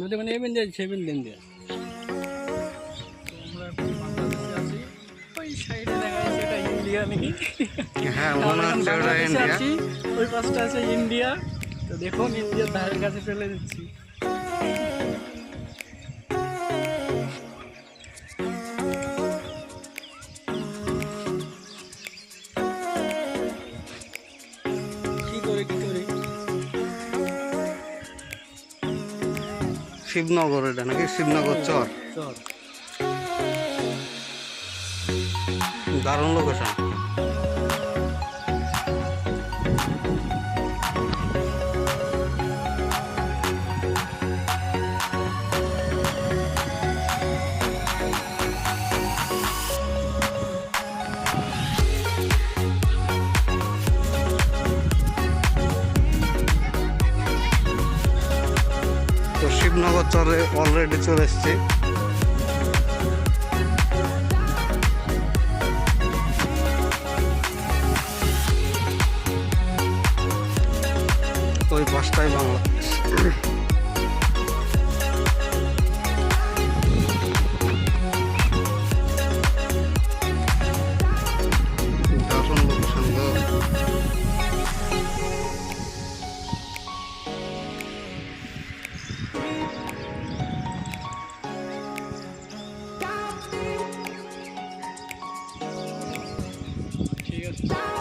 নদী মানে এমন দিয়ে সেভেন দিন দিয়ে। ওই যাচ্ছে পাশটা আছে ইন্ডিয়া। তো দেখুন ইন্ডিয়ার ধারের কাছে ফেলে দিচ্ছি। কি করে কি শিবনগর এটা নাকি? শিবনগর চর। দারুণ লোকেশন তো শিবনগর চরে অলরেডি চলে এসছি। ওই পাঁচটায় বাংলাদেশ। bye